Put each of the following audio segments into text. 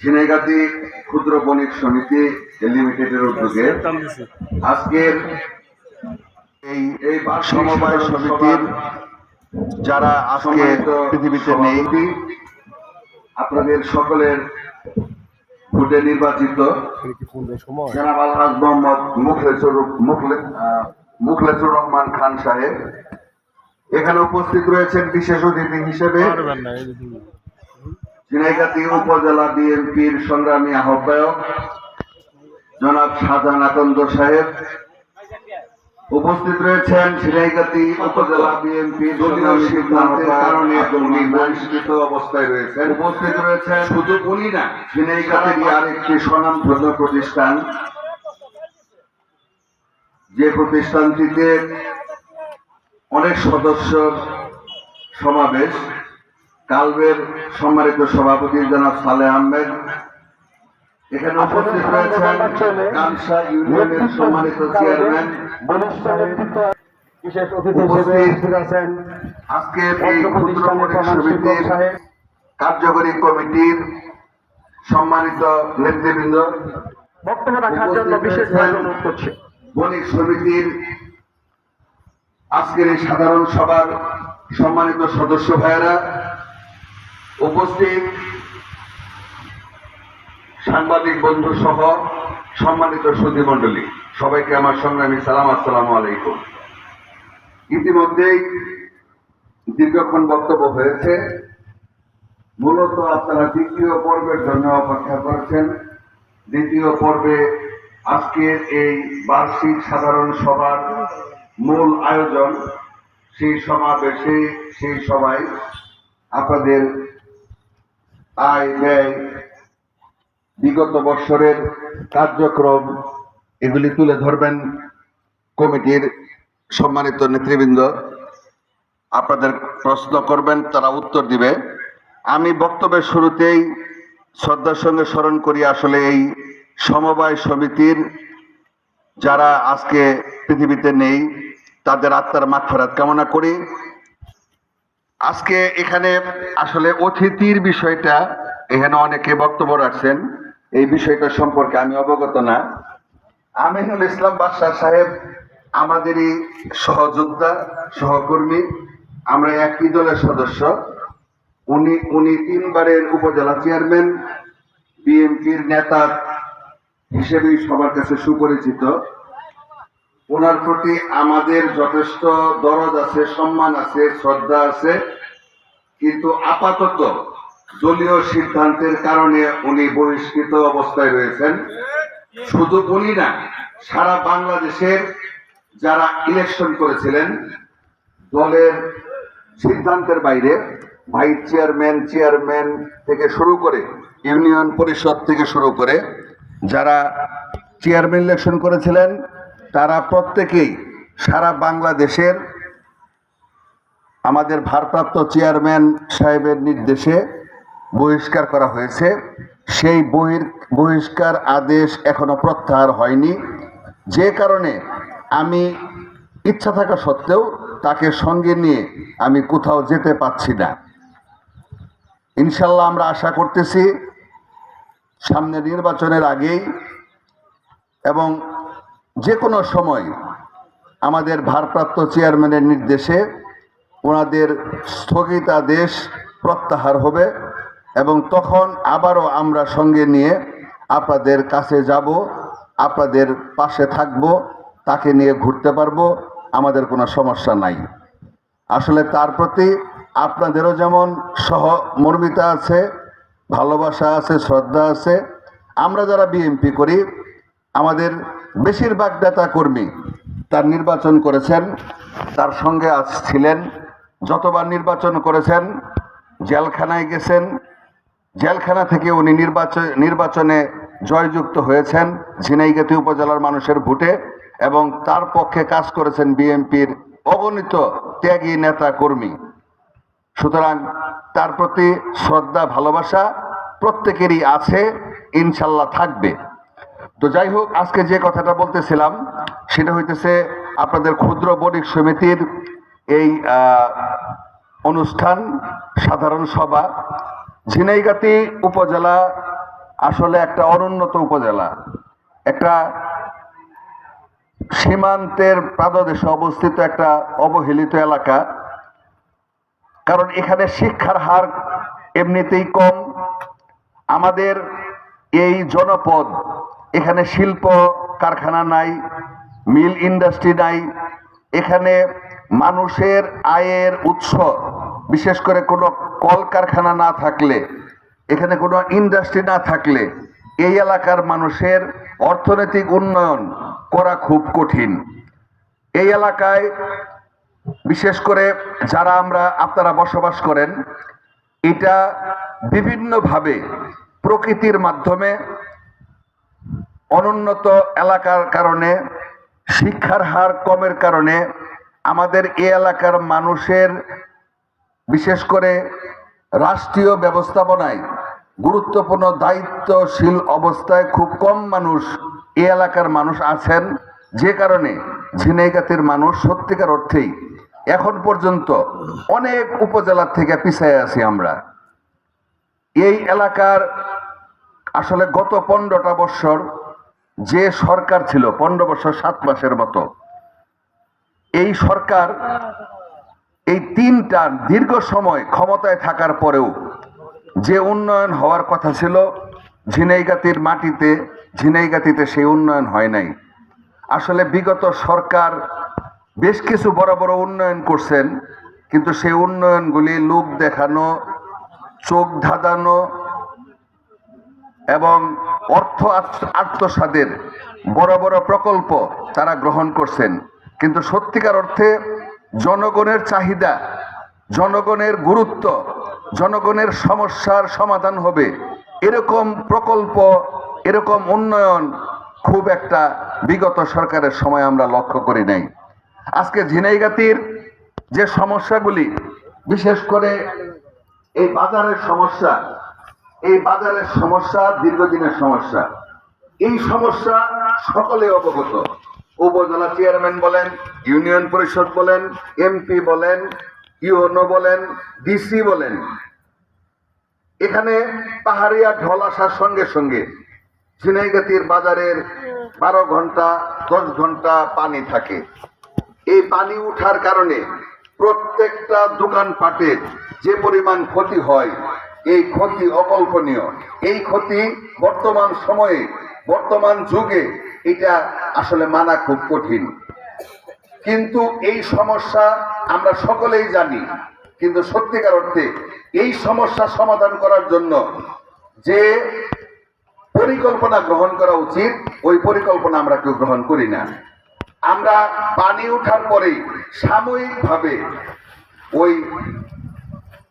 ঝিনাইগাতি ক্ষুদ্র বণিক সমিতি লিমিটেডের উদ্যোগে আজকের এই এই সমবায় সমিতির যারা আজকে পৃথিবীতে নেই আপনাদের সকলের ভোটে নির্বাচিত জনাব আলহাজ মোহাম্মদ মুখলেসুর মুখলে- মুখলেসুর রহমান খান সাহেব এখানে উপস্থিত রয়েছেন বিশেষ অতিথি হিসেবে ঝিনাইগাতি উপজেলা বিএনপির সংগ্রামী আহ্বায়ক জনাব শাহজাহান আকন্দ সাহেব। উপস্থিত রয়েছেন ঝিনাইগাতি উপজেলা বিএনপি দলীয় সিদ্ধান্তের কারণে উনি বহিষ্কৃত অবস্থায় রয়েছেন। উপস্থিত রয়েছেন শুধু উনি না। ঝিনাইগাতিরই আরেকটি স্বনামধন্য প্রতিষ্ঠান। যে প্রতিষ্ঠানটিতে অনেক সদস্য সমাবেশ। কালবের সম্মানিত সভাপতি জনাব সালেহ আহমেদ। এখানে উপস্থিত রয়েছেন কানসা ইউনিয়নের সম্মানিত চেয়ারম্যান। বিশেষ অতিথি হিসেবে আছেন আজকে এই ক্ষুদ্র সমিতির কার্যকরী কমিটির সম্মানিত নেতৃবৃন্দ। বক্তব্য রাখার জন্য বিশেষভাবে অনুরোধ করছি। বণিক সমিতির আজকের এই সাধারণ সভার সম্মানিত সদস্য ভাইয়েরা, উপস্থিত সাংবাদিক বন্ধু সহ সম্মানিত সুধী মণ্ডলী, সবাইকে আমার সংগ্রামী সালাম, আসসালামু আলাইকুম। ইতিমধ্যেই দীর্ঘক্ষণ বক্তব্য হয়েছে। মূলত আপনারা দ্বিতীয় পর্বের জন্য অপেক্ষা করেছেন। দ্বিতীয় পর্বে আজকের এই বার্ষিক সাধারণ সভার মূল আয়োজন সেই সমাবেশে সেই সভায় আপনাদের আয় ব্যয় বিগত বৎসরের কার্যক্রম এগুলি তুলে ধরবেন কমিটির সম্মানিত নেতৃবৃন্দ। আপনাদের প্রশ্ন করবেন, তারা উত্তর দিবে। আমি বক্তব্যের শুরুতেই শ্রদ্ধার সঙ্গে স্মরণ করি, আসলে এই সমবায় সমিতির যারা আজকে পৃথিবীতে নেই, তাদের আত্মার মাগফেরাত কামনা করি। আজকে এখানে আসলে অতিথির বিষয়টা এখানে অনেকে বক্তব্য রাখছেন। এই বিষয়টা সম্পর্কে আমি অবগত না। আমিনুল ইসলাম বাদশাহ সাহেব আমাদেরই সহযোদ্ধা, সহকর্মী। আমরা একই দলের সদস্য। উনি উনি তিনবারের উপজেলা চেয়ারম্যান, বিএনপির নেতা হিসেবেই সবার কাছে সুপরিচিত। ওনার প্রতি আমাদের যথেষ্ট দরদ আছে, সম্মান আছে, শ্রদ্ধা আছে। কিন্তু আপাতত দলীয় সিদ্ধান্তের কারণে উনি বহিষ্কৃত অবস্থায় রয়েছেন। শুধু উনি না, সারা বাংলাদেশের যারা ইলেকশন করেছিলেন, দলের সিদ্ধান্তের বাইরে ভাইস চেয়ারম্যান চেয়ারম্যান থেকে শুরু করে ইউনিয়ন পরিষদ থেকে শুরু করে যারা চেয়ারম্যান ইলেকশন করেছিলেন, তারা প্রত্যেকেই সারা বাংলাদেশের আমাদের ভারপ্রাপ্ত চেয়ারম্যান সাহেবের নির্দেশে বহিষ্কার করা হয়েছে। সেই বহির, বহিষ্কার আদেশ এখনও প্রত্যাহার হয়নি। যে কারণে আমি ইচ্ছা থাকা সত্ত্বেও তাকে সঙ্গে নিয়ে আমি কোথাও যেতে পারছি না। ইনশাল্লাহ আমরা আশা করতেছি সামনে নির্বাচনের আগেই এবং যে কোনো সময় আমাদের ভারপ্রাপ্ত চেয়ারম্যানের নির্দেশে ওনাদের স্থগিতাদেশ প্রত্যাহার হবে এবং তখন আবারও আমরা সঙ্গে নিয়ে আপনাদের কাছে যাব, আপনাদের পাশে থাকব, তাকে নিয়ে ঘুরতে পারব, আমাদের কোনো সমস্যা নাই। আসলে তার প্রতি আপনাদেরও যেমন সহমর্মিতা আছে ভালোবাসা আছে, শ্রদ্ধা আছে। আমরা যারা বিএমপি করি, আমাদের বেশিরভাগ নেতা কর্মী তার নির্বাচন করেছেন, তার সঙ্গে আজ ছিলেন, যতবার নির্বাচন করেছেন, জেলখানায় গেছেন, জেলখানা থেকে উনি নির্বাচন, নির্বাচনে জয়যুক্ত হয়েছেন, ঝিনাইগাতি উপজেলার মানুষের ভোটে এবং তার পক্ষে কাজ করেছেন বিএনপির অগণিত ত্যাগী নেতা কর্মী। সুতরাং তার প্রতি শ্রদ্ধা, ভালোবাসা প্রত্যেকেরই আছে, ইনশাল্লাহ থাকবে। তো যাই হোক, আজকে যে কথাটা বলতেছিলাম, সেটা হইতেছে আপনাদের ক্ষুদ্র বণিক সমিতির এই অনুষ্ঠান, সাধারণ সভা। ঝিনাইগাতি উপজেলা আসলে একটা অনুন্নত উপজেলা। একটা সীমান্তের প্রাদদেশে অবস্থিত একটা অবহেলিত এলাকা। কারণ এখানে শিক্ষার হার এমনিতেই কম। আমাদের এই জনপদ, এখানে শিল্প কারখানা নাই, মিল ইন্ডাস্ট্রি নাই, এখানে মানুষের আয়ের উৎস, বিশেষ করে কোনো কলকারখানা না থাকলে, এখানে কোনো ইন্ডাস্ট্রি না থাকলে, এই এলাকার মানুষের অর্থনৈতিক উন্নয়ন করা খুব কঠিন। এই এলাকায় বিশেষ করে যারা আমরা আপনারা বসবাস করেন, এটা বিভিন্নভাবে প্রকৃতির মাধ্যমে অনুন্নত এলাকার কারণে, শিক্ষার হার কমের কারণে আমাদের এ এলাকার মানুষের বিশেষ করে রাষ্ট্রীয় ব্যবস্থাপনায় গুরুত্বপূর্ণ দায়িত্বশীল অবস্থায় খুব কম মানুষ এই এলাকার মানুষ আছেন, যে কারণে ঝিনাইগাতির মানুষ সত্যিকার অর্থেই এখন পর্যন্ত অনেক উপজেলার থেকে পিছিয়ে আছি আমরা। এই এলাকার আসলে গত পনেরোটা বৎসর যে সরকার ছিল, পনেরো বছর সাত মাসের মতো, এই সরকার এই তিনটা দীর্ঘ সময় ক্ষমতায় থাকার পরেও যে উন্নয়ন হওয়ার কথা ছিল, ঝিনাইগাতির মাটিতে, ঝিনাইগাতিতে সেই উন্নয়ন হয় নাই। আসলে বিগত সরকার বেশ কিছু বড় বড় উন্নয়ন করছেন, কিন্তু সেই উন্নয়নগুলি লোক দেখানো, চোখ ধাঁধানো এবং অর্থ আত্ম- আত্মসাদের বড় বড় প্রকল্প তারা গ্রহণ করছেন। কিন্তু সত্যিকার অর্থে জনগণের চাহিদা, জনগণের গুরুত্ব, জনগণের সমস্যার সমাধান হবে, এরকম প্রকল্প, এরকম উন্নয়ন খুব একটা বিগত সরকারের সময় আমরা লক্ষ্য করি নাই। আজকে ঝিনাইগাতির যে সমস্যাগুলি, বিশেষ করে এই বাজারের সমস্যা, এই বাজারের সমস্যা দীর্ঘদিনের সমস্যা, এই সমস্যা সকলে অবগত। উপজেলা চেয়ারম্যান বলেন, ইউনিয়ন পরিষদ বলেন, এমপি বলেন ইউনো বলেন, ডিসি বলেন। এখানে পাহাড়িয়া ঢল আসার সঙ্গে সঙ্গে ঝিনাইগাতির বাজারের বারো ঘণ্টা, দশ ঘণ্টা পানি থাকে। এই পানি উঠার কারণে প্রত্যেকটা দোকানপাটের যে পরিমাণ ক্ষতি হয়, এই ক্ষতি অকল্পনীয়। এই ক্ষতি বর্তমান সময়ে, বর্তমান যুগে এটা আসলে মানা খুব কঠিন। কিন্তু এই সমস্যা আমরা সকলেই জানি, কিন্তু সত্যিকার অর্থে এই সমস্যা সমাধান করার জন্য যে পরিকল্পনা গ্রহণ করা উচিত, ওই পরিকল্পনা আমরা কেউ গ্রহণ করি না। আমরা পানি ওঠার পরেই সাময়িকভাবে ওই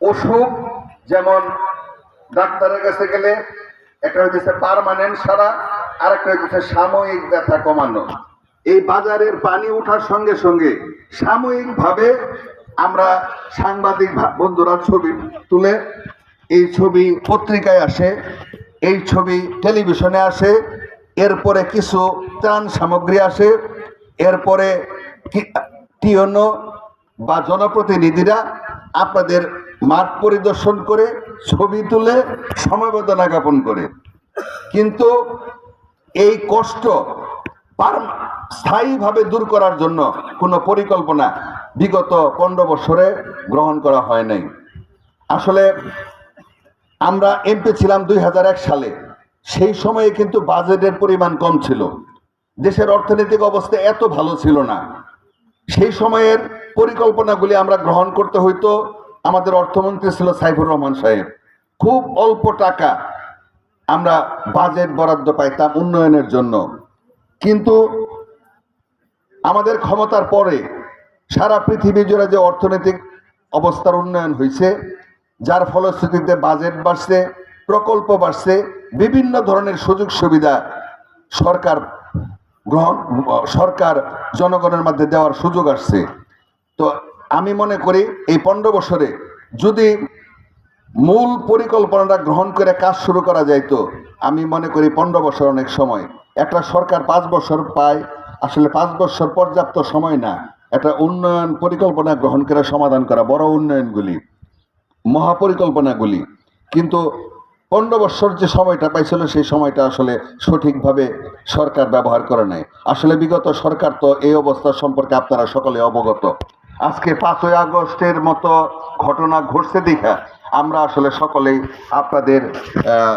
অসুখ যেমন ডাক্তারের কাছে গেলে একটা হচ্ছে পারমানেন্ট সারা আর একটা হচ্ছে সাময়িক ব্যথা কমানো। এই বাজারের পানি ওঠার সঙ্গে সঙ্গে সাময়িকভাবে আমরা সাংবাদিক বন্ধুরা ছবি তুলে, এই ছবি পত্রিকায় আসে এই ছবি টেলিভিশনে আসে, এরপরে কিছু ত্রাণ সামগ্রী আসে, এরপরে টিওনো বা জনপ্রতিনিধিরা আপনাদের মাঠ পরিদর্শন করে ছবি তুলে সমবেদনা জ্ঞাপন করে। কিন্তু এই কষ্ট স্থায়ীভাবে দূর করার জন্য কোনো পরিকল্পনা বিগত পনেরো বছরে গ্রহণ করা হয় নাই। আসলে আমরা এমপি ছিলাম দুই হাজার এক সালে। সেই সময়ে কিন্তু বাজেটের পরিমাণ কম ছিল। দেশের অর্থনৈতিক অবস্থা এত ভালো ছিল না। সেই সময়ের পরিকল্পনাগুলি আমরা গ্রহণ করতে হইতো। আমাদের অর্থমন্ত্রী ছিল সাইফুর রহমান সাহেব। খুব অল্প টাকা আমরা বাজেট বরাদ্দ পাইতাম উন্নয়নের জন্য। কিন্তু আমাদের ক্ষমতার পরে সারা পৃথিবী জুড়ে যে অর্থনৈতিক অবস্থার উন্নয়ন হয়েছে যার ফলশ্রুতিতে বাজেট বাড়ছে, প্রকল্প বাড়ছে, বিভিন্ন ধরনের সুযোগ সুবিধা সরকার গ্রহণ, সরকার জনগণের মধ্যে দেওয়ার সুযোগ আসছে। তো আমি মনে করি এই পনেরো বছরে যদি মূল পরিকল্পনাটা গ্রহণ করে কাজ শুরু করা যাইতো আমি মনে করি পনেরো বছর অনেক সময়। একটা সরকার পাঁচ বছর পায়, আসলে পাঁচ বছর পর্যাপ্ত সময় না। একটা উন্নয়ন পরিকল্পনা গ্রহণ করে সমাধান করা, বড় উন্নয়নগুলি। মহাপরিকল্পনাগুলি। কিন্তু পনেরো বৎসর যে সময়টা পাইছিল, সেই সময়টা আসলে সঠিকভাবে সরকার ব্যবহার করে নাই। আসলে বিগত সরকার তো এই অবস্থা সম্পর্কে আপনারা সকলে অবগত। আজকে পাঁচই আগস্টের মতো ঘটনা ঘটছে দেখা। আমরা আসলে সকলেই আপনাদের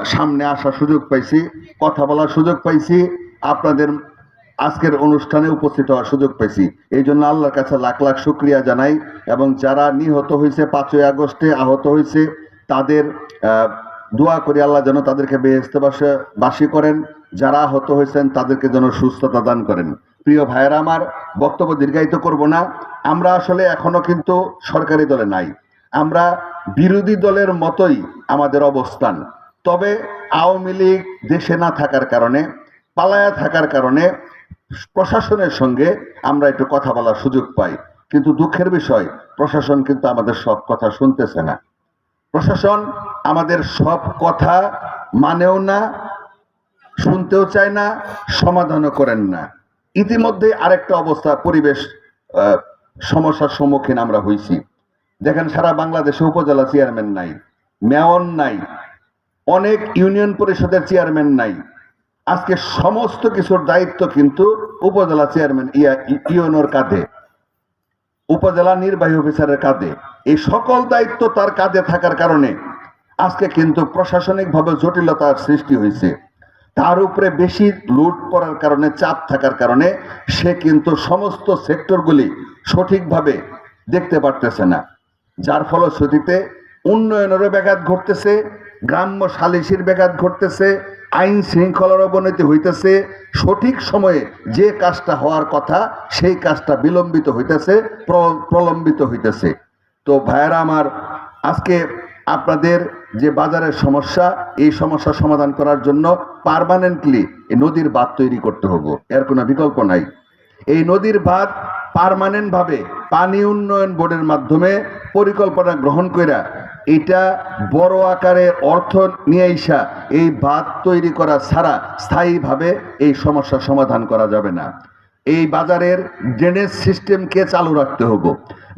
সামনে আসার সুযোগ পাইছি, কথা বলার সুযোগ পাইছি। আপনাদের আজকের অনুষ্ঠানে উপস্থিত হওয়ার সুযোগ পেয়েছি। এই জন্য আল্লাহর কাছে লাখ লাখ শুক্রিয়া জানাই এবং যারা নিহত হয়েছে পাঁচই আগস্টে আহত হয়েছে, তাদের দোয়া করি আল্লাহ যেন তাদেরকে বেহেস্তে বাসে, বাসী করেন। যারা আহত হয়েছেন, তাদেরকে যেন সুস্থতা দান করেন। প্রিয় ভাইয়েরা আমার, বক্তব্য দীর্ঘায়িত করব না। আমরা আসলে এখনও কিন্তু সরকারি দলে নাই। আমরা বিরোধী দলের মতোই আমাদের অবস্থান। তবে আওয়ামী লীগ দেশে না থাকার কারণে, পালায়া থাকার কারণে প্রশাসনের সঙ্গে আমরা একটু কথা বলার সুযোগ পাই। কিন্তু দুঃখের বিষয়, প্রশাসন কিন্তু আমাদের সব কথা শুনতেছে না। প্রশাসন আমাদের সব কথা মানেও না, শুনতেও চায় না, সমাধানও করেন না। ইতিমধ্যে আরেকটা অবস্থা, পরিবেশ সমস্যার সম্মুখীন আমরা হয়েছি দেখেন, সারা বাংলাদেশে উপজেলা চেয়ারম্যান নাই মেয়র নাই, অনেক ইউনিয়ন পরিষদের চেয়ারম্যান নাই। আজকে সমস্ত কিছুর দায়িত্ব কিন্তু উপজেলা চেয়ারম্যান ইয়া ইউনোর কাঁধে। উপজেলা নির্বাহী অফিসারের কাঁধে। এই সকল দায়িত্ব তার কাঁধে থাকার কারণে আজকে কিন্তু প্রশাসনিকভাবে জটিলতার সৃষ্টি হয়েছে। তার উপরে বেশি লুট পড়ার কারণে, চাপ থাকার কারণে সে কিন্তু সমস্ত সেক্টরগুলি সঠিকভাবে দেখতে পারতেছে না। যার ফলশ্রুতিতে উন্নয়নেরও ব্যাঘাত ঘটতেছে, গ্রাম্য সালিসির ব্যাঘাত ঘটতেছে আইন শৃঙ্খলার অবনতি হইতেছে, সঠিক সময়ে যে কাজটা হওয়ার কথা, সেই কাজটা বিলম্বিত হইতেছে, প্র- প্রলম্বিত হইতেছে। তো ভাইয়েরা আমার, আজকে আপনাদের যে বাজারের সমস্যা, এই সমস্যা সমাধান করার জন্য পারমানেন্টলি এই নদীর বাঁধ তৈরি করতে হবে। এর কোনো বিকল্প নাই। এই নদীর বাঁধ পারমানেন্টভাবে পানি উন্নয়ন বোর্ডের মাধ্যমে পরিকল্পনা গ্রহণ কইরা এটা বড় আকারে অর্থ নিয়ে আইসা এই বাঁধ তৈরি করা ছাড়া স্থায়ীভাবে এই সমস্যার সমাধান করা যাবে না। এই বাজারের ড্রেনেজ সিস্টেমকে চালু রাখতে হবে।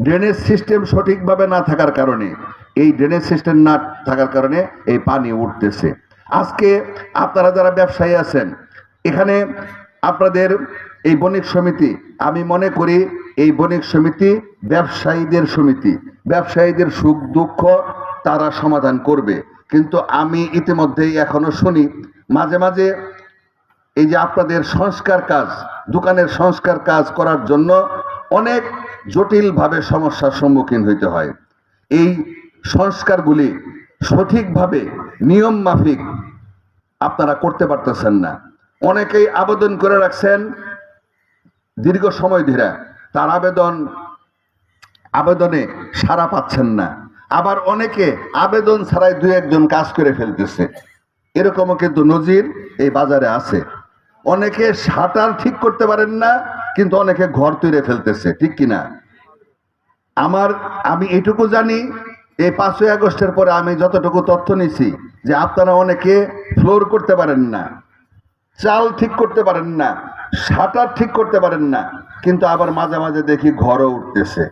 ড্রেনেজ সিস্টেম সঠিকভাবে না থাকার কারণে, এই ড্রেনেজ সিস্টেম না থাকার কারণে এই পানি উঠতেছে। আজকে আপনারা যারা ব্যবসায়ী আছেন, এখানে আপনাদের এই বণিক সমিতি, আমি মনে করি এই বণিক সমিতি, ব্যবসায়ীদের সমিতি, ব্যবসায়ীদের সুখ দুঃখ তারা সমাধান করবে। কিন্তু আমি ইতিমধ্যেই এখনও শুনি, মাঝে মাঝে এই যে আপনাদের সংস্কার কাজ, দোকানের সংস্কার কাজ করার জন্য অনেক জটিলভাবে সমস্যার সম্মুখীন হইতে হয়। এই সংস্কারগুলি সঠিকভাবে নিয়ম মাফিক আপনারা করতে পারতেছেন না। অনেকেই আবেদন করে রাখছেন দীর্ঘ সময় ধরে। তার আবেদন, আবেদনে সাড়া পাচ্ছেন না। আবার অনেকে আবেদন ছাড়াই দু একজন কাজ করে ফেলতেছে। এরকমও কিন্তু নজির এই বাজারে আছে। অনেকে সাঁতার ঠিক করতে পারেন না, কিন্তু অনেকে ঘর তৈরি ফেলতেছে, ঠিক কিনা? আমার, আমি এটুকু জানি, এই পাঁচই আগস্টের পরে আমি যতটুকু তথ্য নিছি যে আপনারা অনেকে ফ্লোর করতে পারেন না, চাল ঠিক করতে পারেন না শাটার ঠিক করতে পারেন না, কিন্তু আবার মাঝে মাঝে দেখি ঘরও উঠতেছে।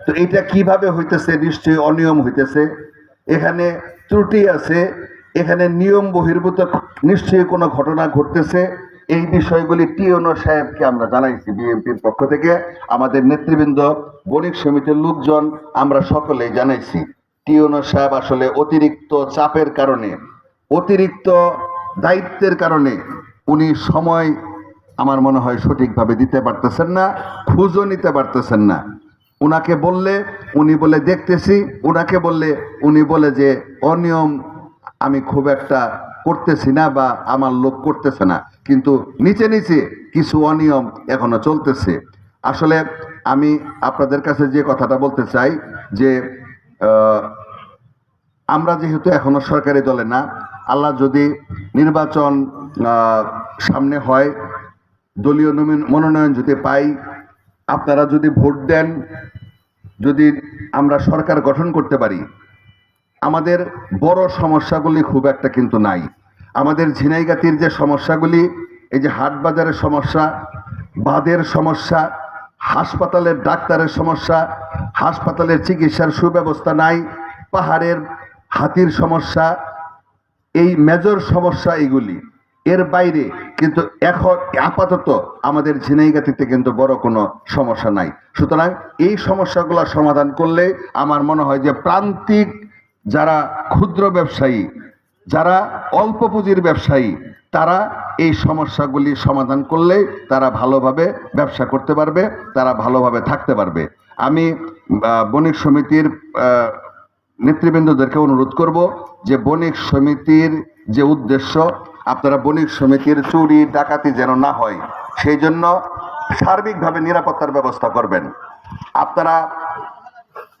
তো এটা কীভাবে হইতেছে? নিশ্চয়ই অনিয়ম হইতেছে। এখানে ত্রুটি আছে, এখানে নিয়ম বহির্ভূত, নিশ্চয়ই কোনো ঘটনা ঘটতেছে। এই বিষয়গুলি টিওনো সাহেবকে আমরা জানাইছি বিএনপির পক্ষ থেকে। আমাদের নেতৃবৃন্দ, বণিক সমিতির লোকজন, আমরা সকলেই জানাইছি। টিওনো সাহেব আসলে অতিরিক্ত চাপের কারণে, অতিরিক্ত দায়িত্বের কারণে উনি সময় আমার মনে হয় সঠিকভাবে দিতে পারতেছেন না, খুঁজও নিতে পারতেছেন না। উনাকে বললে, উনি বলে, দেখতেছি। উনাকে বললে, উনি বলে যে, অনিয়ম আমি খুব একটা করতেছি না বা আমার লোক করতেছে না। কিন্তু নিচে নিচে কিছু অনিয়ম এখনও চলতেছে। আসলে আমি আপনাদের কাছে যে কথাটা বলতে চাই, যে আমরা যেহেতু এখনও সরকারি দলে না, আল্লাহ যদি নির্বাচন সামনে হয় দলীয় নমিন- মনোনয়ন যদি পাই, আপনারা যদি ভোট দেন, যদি আমরা সরকার গঠন করতে পারি, আমাদের বড় সমস্যাগুলি খুব একটা কিন্তু নাই। আমাদের ঝিনাইগাতির যে সমস্যাগুলি, এই যে হাট বাজারের সমস্যা বাঁধের সমস্যা, হাসপাতালের ডাক্তারের সমস্যা, হাসপাতালের চিকিৎসার সুব্যবস্থা নাই, পাহাড়ের হাতির সমস্যা, এই মেজর সমস্যা এগুলি। এর বাইরে কিন্তু এখন আপাতত আমাদের ঝিনাইগাতিতে কিন্তু বড় কোনো সমস্যা নাই। সুতরাং এই সমস্যাগুলো সমাধান করলে আমার মনে হয় যে প্রান্তিক যারা ক্ষুদ্র ব্যবসায়ী, যারা অল্প পুঁজির ব্যবসায়ী, তারা এই সমস্যাগুলি সমাধান করলে তারা ভালোভাবে ব্যবসা করতে পারবে, তারা ভালোভাবে থাকতে পারবে। আমি বণিক সমিতির নেতৃবৃন্দদেরকে অনুরোধ করব যে বণিক সমিতির যে উদ্দেশ্য আপনারা বণিক সমিতির চুরি, ডাকাতি যেন না হয়, সেই জন্য সার্বিকভাবে নিরাপত্তার ব্যবস্থা করবেন। আপনারা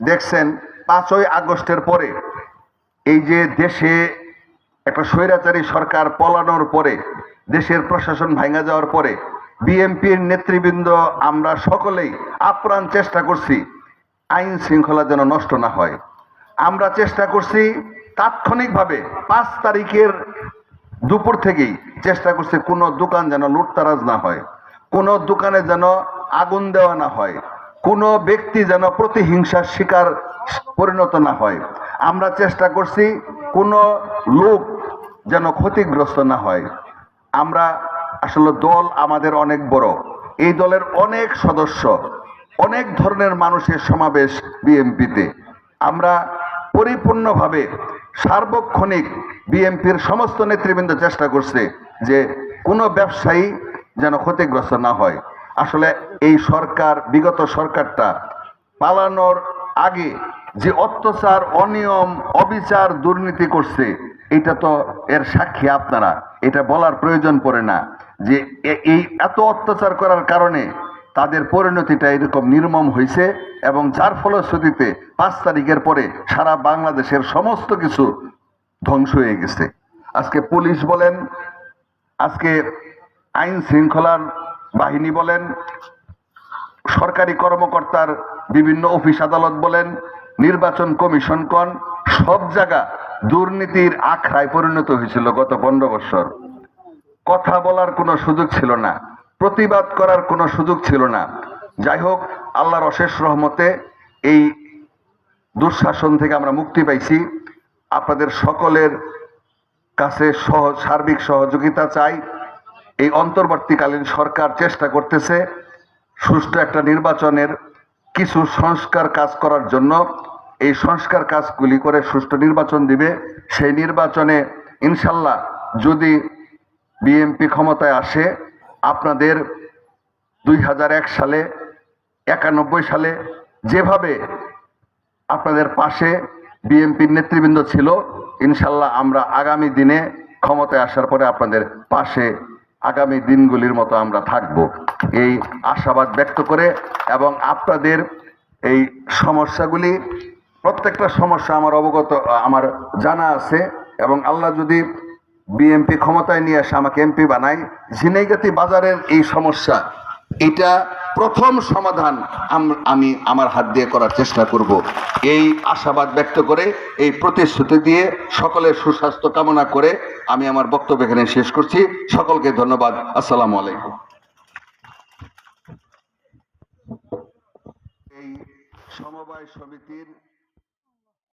দেখছেন, পাঁচই আগস্টের পরে এই যে দেশে একটা স্বৈরাচারী সরকার পলানোর পরে, দেশের প্রশাসন ভাঙা যাওয়ার পরে, বিএনপির নেতৃবৃন্দ, আমরা সকলেই আপ্রাণ চেষ্টা করছি, আইন শৃঙ্খলা যেন নষ্ট না হয়। আমরা চেষ্টা করছি, তাৎক্ষণিকভাবে পাঁচ তারিখের দুপুর থেকেই চেষ্টা করছি কোনো দোকান যেন লুটতারাজ না হয়, কোনো দোকানে যেন আগুন দেওয়া না হয়, কোনো ব্যক্তি যেন প্রতিহিংসার শিকার পরিণত না হয়। আমরা চেষ্টা করছি কোনো লোক যেন ক্ষতিগ্রস্ত না হয়। আমরা আসলে দল আমাদের অনেক বড়। এই দলের অনেক সদস্য, অনেক ধরনের মানুষের সমাবেশ বিএমপিতে আমরা পরিপূর্ণভাবে সার্বক্ষণিক বিএনপির সমস্ত নেতৃবৃন্দ চেষ্টা করছে যে কোনো ব্যবসায়ী যেন ক্ষতিগ্রস্ত না হয়। আসলে এই সরকার, বিগত সরকারটা পালানোর আগে যে অত্যাচার, অনিয়ম, অবিচার, দুর্নীতি করছে, এটা তো এর সাক্ষী আপনারা। এটা বলার প্রয়োজন পড়ে না যে এই এত অত্যাচার করার কারণে তাদের পরিণতিটা এরকম নির্মম হয়েছে এবং যার ফলশ্রুতিতে পাঁচ তারিখের পরে সারা বাংলাদেশের সমস্ত কিছু ধ্বংস হয়ে গেছে। আজকে পুলিশ বলেন, আজকে আইন শৃঙ্খলার বাহিনী বলেন, সরকারি কর্মকর্তার বিভিন্ন অফিস আদালত বলেন, নির্বাচন কমিশন কন, সব জায়গা দুর্নীতির আখড়ায় পরিণত হয়েছিল গত পনেরো বছর। কথা বলার কোনো সুযোগ ছিল না, প্রতিবাদ করার কোনো সুযোগ ছিল না। যাই হোক, আল্লাহর অশেষ রহমতে এই দুঃশাসন থেকে আমরা মুক্তি পাইছি। আপনাদের সকলের কাছে সহ সার্বিক সহযোগিতা চাই। এই অন্তর্বর্তীকালীন সরকার চেষ্টা করতেছে সুষ্ঠু একটা নির্বাচনের কিছু সংস্কার কাজ করার জন্য। এই সংস্কার কাজগুলি করে সুষ্ঠু নির্বাচন দিবে। সেই নির্বাচনে ইনশাল্লাহ যদি বিএনপি ক্ষমতায় আসে, আপনাদের দুই হাজার এক সালে, একানব্বই সালে যেভাবে আপনাদের পাশে বিএনপির নেতৃবৃন্দ ছিল, ইনশাল্লাহ আমরা আগামী দিনে ক্ষমতায় আসার পরে আপনাদের পাশে আগামী দিনগুলির মতো আমরা থাকব। এই আশাবাদ ব্যক্ত করে এবং আপনাদের এই সমস্যাগুলি, প্রত্যেকটা সমস্যা আমার অবগত, আমার জানা আছে এবং আল্লাহ যদি বিএমপি ক্ষমতায় নিয়ে আসে আমাকে এমপি বানায়, ঝিনাইগাতি বাজারের এই সমস্যা এটা প্রথম সমাধান আমি আমার হাত দিয়ে করার চেষ্টা করব। এই আশাবাদ ব্যক্ত করে, এই প্রতিশ্রুতি দিয়ে সকলের সুস্বাস্থ্য কামনা করে আমি আমার বক্তব্য এখানে শেষ করছি। সকলকে ধন্যবাদ। আসসালামু আলাইকুম। এই সমবায় সমিতির